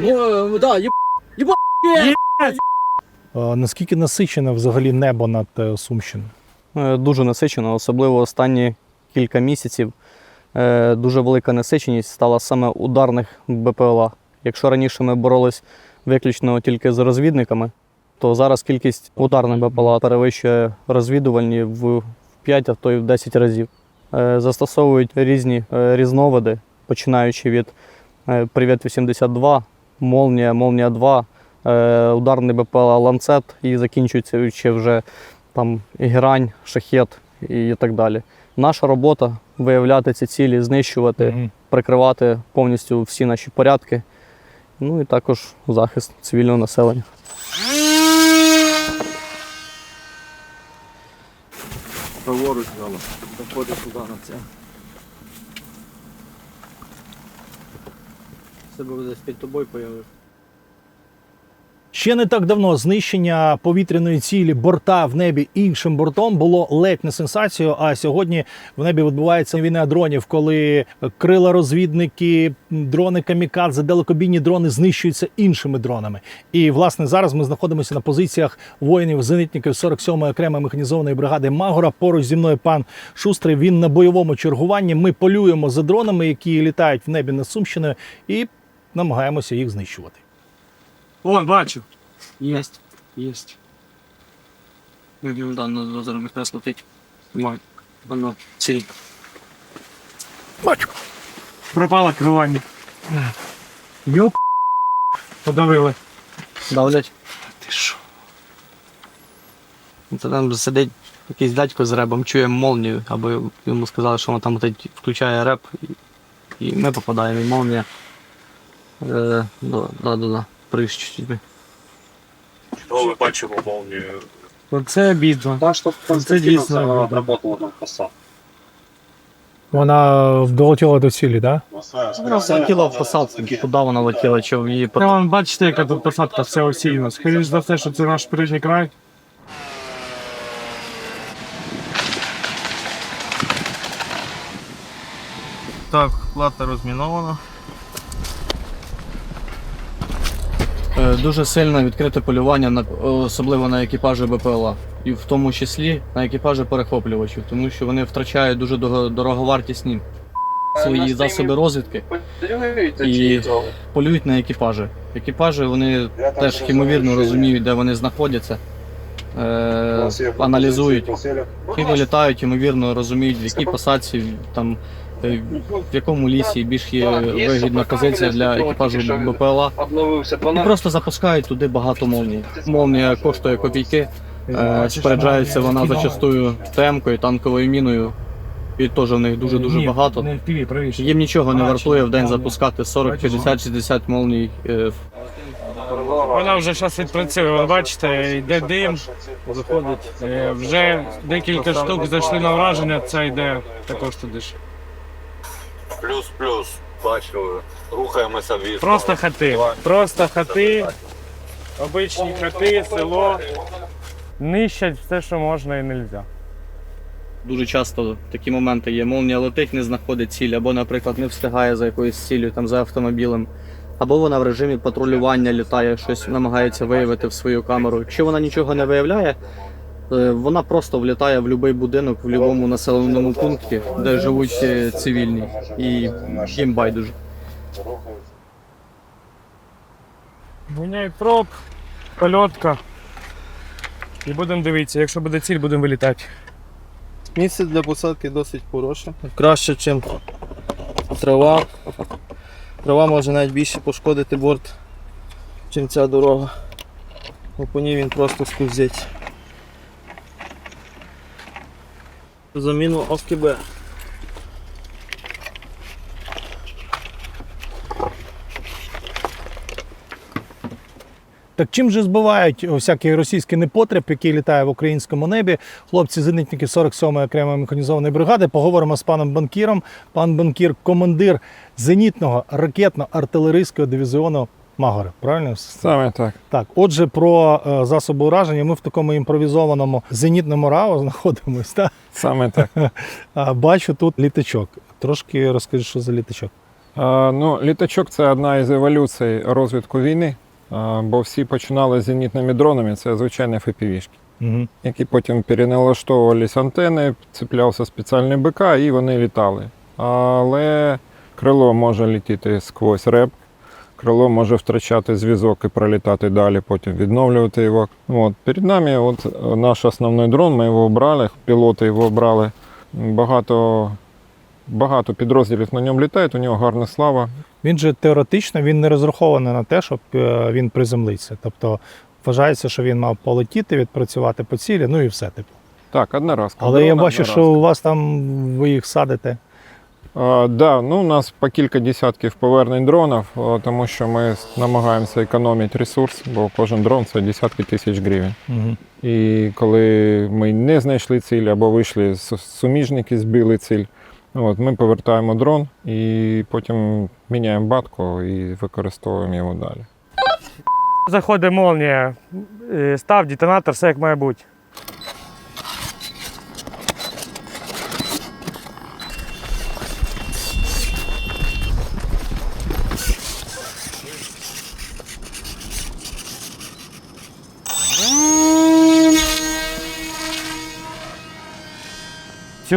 Ну, да, еб... еб... Е, Наскільки насичене взагалі небо над е, Сумщиною? Е, Дуже насичено, особливо останні кілька місяців. Е, Дуже велика насиченість стала саме ударних БПЛА. Якщо раніше ми боролись виключно тільки з розвідниками, то зараз кількість ударних БПЛА перевищує розвідувальні в 5, а то й в 10 разів. Е, Застосовують різні е, різновиди, починаючи від е, Привіт 82, Молнія, Молнія 2, е, ударний БПЛА Ланцет і закінчуючи вже там і грань, шахет і так далі. Наша робота виявляти ці цілі, знищувати, Мгм. прикривати повністю всі наші порядки. Ну і також захист цивільного населення. Праворуч дало. Заходить туди на це. Себе десь під тобою появився. Ще не так давно знищення повітряної цілі борта в небі іншим бортом було ледь не сенсацією. А сьогодні в небі відбувається війна дронів, коли крила розвідники, дрони камікадзе, далекобійні дрони знищуються іншими дронами. І власне зараз ми знаходимося на позиціях воїнів зенитників 47-ї окремої механізованої бригади Магора. Поруч зі мною пан Шустрий. Він на бойовому чергуванні. Ми полюємо за дронами, які літають в небі над Сумщиною, і намагаємося їх знищувати. Вон, бачу. Єсть. Єсть. Над озером якраз. Мать. Воно ціль. Бачу. Пропало керування. Йоп. Подавили. Давлять. Ти що? Це там сидить якийсь дядько з ребом, чує молнію, або йому сказали, що вона там летить, включає реп, і, і ми попадаємо, і молнія. Е, да, да, да, да. Приш чуть-чуть. Що ми бачимо молнію? Оце обідно. Так, що Це дійсно обідно. нам посад. Вона долетіла до цілі, так? Вона летіла в посадку, куди вона летіла, чи в її Та вон, бачите, яка тут посадка все осіяна. Скоріше за все, що це наш передній край. Так, плата розмінована. Е, Дуже сильне відкрите полювання, на, особливо на екіпажі БПЛА. І в тому числі на екіпажі перехоплювачів, тому що вони втрачають дуже дороговартісні свої засоби розвідки і полюють на екіпажі. Екіпажі вони теж ймовірно розуміють, де вони знаходяться, е, аналізують. і вилітають, ймовірно розуміють, в якій посадці, там, е, в якому лісі більш є вигідна позиція для екіпажу БПЛА. І просто запускають туди багато молній. Молнія коштує копійки. Е, споряджається вона зачастую темкою, танковою міною. І теж в них дуже-дуже багато. Їм нічого не вартує в день запускати 40, 50, 60 молній. е, Вона вже зараз відпрацює. Ви бачите, йде дим, заходить. Е, Вже декілька штук зайшли на враження, це йде також туди ж. Плюс-плюс. Бачу, рухаємося в Просто хати. Просто хати, обичні хати, село. Нищать все, що можна і не можна. Дуже часто такі моменти є. Молнія летить, не знаходить ціль, або, наприклад, не встигає за якоюсь ціллю, там за автомобілем. Або вона в режимі патрулювання літає, щось намагається виявити в свою камеру. Якщо вона нічого не виявляє, вона просто влітає в будь-який будинок, в будь-якому населеному пункті, де живуть е, цивільні, і їм байдуже. Міняй проб, польотка. І будемо дивитися, якщо буде ціль, будемо вилітати. Місце для посадки досить хороше. Краще, ніж трава. Трава може навіть більше пошкодити борт, ніж ця дорога. Бо по ній він просто скользить. Заміну ОКБ. Так чим же збивають всякий російський непотреб, який літає в українському небі? Хлопці зенитники 47-ї окремої механізованої бригади. Поговоримо з паном банкіром. Пан банкір, командир зенітного ракетно-артилерійського дивізіону Магори. Правильно? Саме так. Так, отже, про е, засоби ураження. Ми в такому імпровізованому зенітному РАО знаходимося. Так? Саме так. Бачу тут літачок. Трошки розкажи, що за літачок. Е, Ну, літачок це одна із еволюцій розвитку війни, е, бо всі починали з зенітними дронами, це звичайні FPV-шки, Угу. які потім переналаштовувались антени, цеплявся спеціальний БК і вони літали. Але крило може літіти сквозь реп, крило може втрачати зв'язок і пролітати далі, потім відновлювати його. От. Перед нами от наш основний дрон, ми його обрали, пілоти його обрали. Багато, багато підрозділів на ньому літають, у нього гарна слава. Він же теоретично він не розрахований на те, щоб е, він приземлився. Тобто вважається, що він мав полетіти, відпрацювати по цілі, ну і все типу. Так, одноразка. Але я бачу, що у вас там ви їх садите. Да, ну, у нас по кілька десятків повернень дронів, тому що ми намагаємося економити ресурс, бо кожен дрон це десятки тисяч гривень. Угу. І коли ми не знайшли ціль або вийшли с- суміжники, збили ціль, от, ми повертаємо дрон і потім міняємо батку і використовуємо його далі. Заходить молнія, е, став детонатор, все як має бути.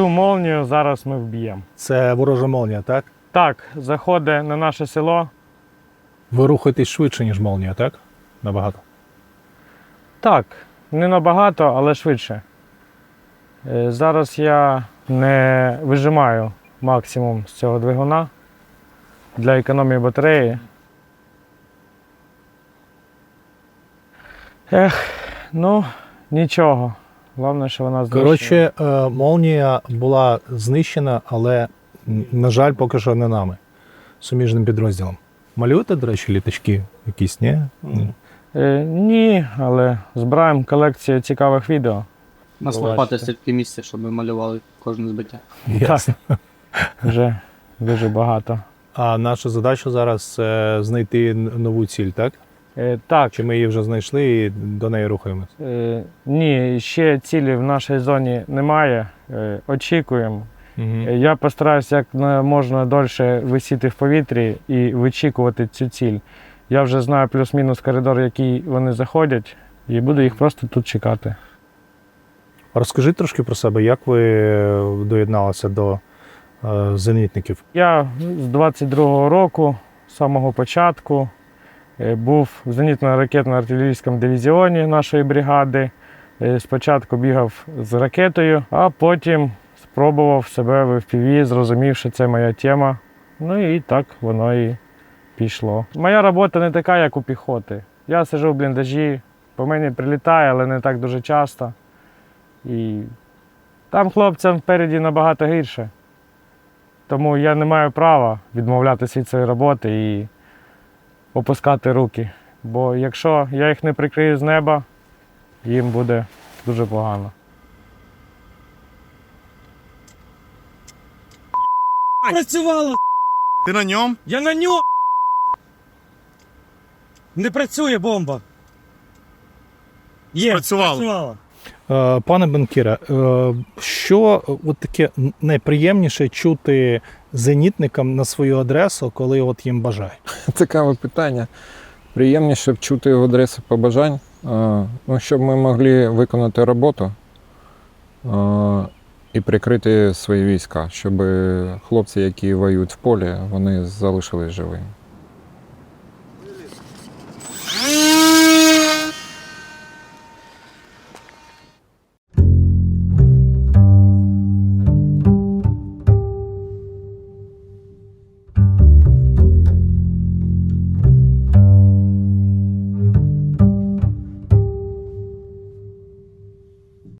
Цю молнію зараз ми вб'ємо. Це ворожа молнія, так? Так, заходить на наше село. Ви рухаєтесь швидше, ніж молнія, так? Набагато. Так, не набагато, але швидше. Е, Зараз я не вижимаю максимум з цього двигуна для економії батареї. Ех, ну, нічого. Головне, що вона знищена. Коротше, е, молнія була знищена, але, на жаль, поки що не нами, суміжним підрозділом. Малюєте, до речі, літачки якісь, ні? Ні. Е, ні, але збираємо колекцію цікавих відео. Нас лопати стільки місця, щоб ми малювали кожне збиття. Ясно. Вже дуже багато. А наша задача зараз е, знайти нову ціль, так? Е, так, Чи ми її вже знайшли і до неї рухаємось? Е, ні, ще цілі в нашій зоні немає. Е, очікуємо. Угу. Е, Я постараюся як можна дольше висіти в повітрі і вичікувати цю ціль. Я вже знаю плюс-мінус коридор, який вони заходять, і буду їх просто тут чекати. Розкажи трошки про себе, як ви доєдналися до е, зенітників? Я з 22-го року, з самого початку, е, був в зенітно-ракетно-артилерійському дивізіоні нашої бригади. Е, Спочатку бігав з ракетою, а потім спробував себе в FPV, зрозумів, що це моя тема. Ну і так воно і пішло. Моя робота не така, як у піхоти. Я сиджу в бліндажі, по мені прилітає, але не так дуже часто. І там хлопцям впереді набагато гірше. Тому я не маю права відмовлятися від цієї роботи і опускати руки. Бо якщо я їх не прикрию з неба, їм буде дуже погано. Працювало! Ти на ньому? Я на нього! Не працює бомба. Є, Працювало. працювала. Е, Пане Банкіре, е, що от таке найприємніше чути зенітникам на свою адресу, коли от їм бажає? Цікаве питання. Приємніше б чути його адреси побажань, ну, щоб ми могли виконати роботу і прикрити свої війська, щоб хлопці, які воюють в полі, вони залишились живими.